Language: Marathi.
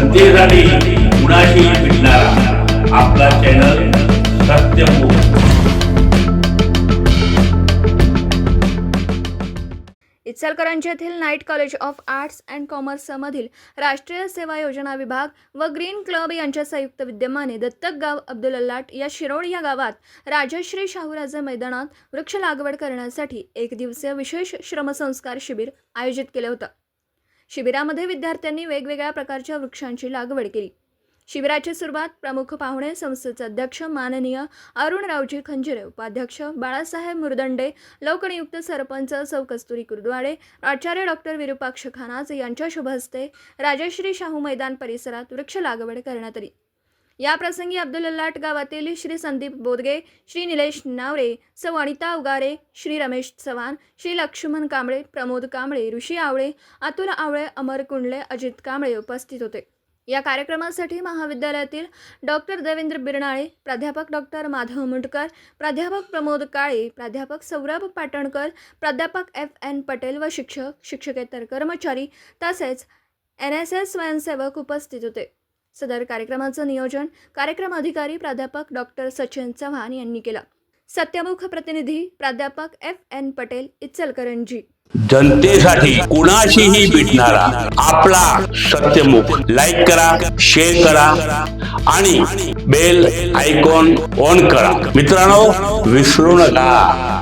जनतेसाठी कुणाशी भेटणारा. आपला चॅनल सत्यमुख इचलकरंजी येथील night college of arts and कॉमर्समधील राष्ट्रीय सेवा योजना विभाग व ग्रीन क्लब यांच्या संयुक्त विद्यमाने दत्तक गाव अब्दुल अल्लाट या शिरोड या गावात राजश्री शाहूराजे मैदानात वृक्ष लागवड करण्यासाठी एक दिवसीय विशेष श्रमसंस्कार शिबिर आयोजित केलं होतं. शिबिरामध्ये विद्यार्थ्यांनी वेगवेगळ्या प्रकारच्या वृक्षांची लागवड केली. शिबिराची सुरुवात प्रमुख पाहुणे संस्थेचे अध्यक्ष माननीय अरुणरावजी खंजिरे उपाध्यक्ष बाळासाहेब मुरदंडे लोकनियुक्त सरपंच सौ कस्तुरी कुर्दवाडे आचार्य डॉक्टर विरुपाक्ष खानाज यांच्या शुभ हस्ते राजश्री शाहू मैदान परिसरात वृक्ष लागवड करण्यात आली. या प्रसंगी अब्दुल अल्लाट गावातील श्री संदीप बोदगे श्री निलेश नावरे सौ अनिता उगारे श्री रमेश चव्हाण श्री लक्ष्मण कांबळे प्रमोद कांबळे ऋषी आवळे अतुल आवळे अमर कुंडले अजित कांबळे उपस्थित होते. या कार्यक्रमासाठी महाविद्यालयातील डॉक्टर देवेंद्र बिरनाळे प्राध्यापक डॉक्टर माधव मुंडकर प्राध्यापक प्रमोद काळे प्राध्यापक सौरभ पाटणकर प्राध्यापक एफ. एन. पटेल व शिक्षक शिक्षकेतर कर्मचारी तसेच एन. एस. एस. स्वयंसेवक उपस्थित होते. सदर कार्यक्रमाचं नियोजन कार्यक्रम अधिकारी प्राध्यापक डॉक्टर सचिन चव्हाण यांनी केलं. सत्यमुख प्रतिनिधी प्राध्यापक एफ एन पटेल इचलकरंजी. जनतेसाठी कुणाशीही भेटणारा आपला सत्यमुख. लाईक करा शेअर करा आणि बेल आयकॉन ऑन करा. मित्रांनो विसरू नका.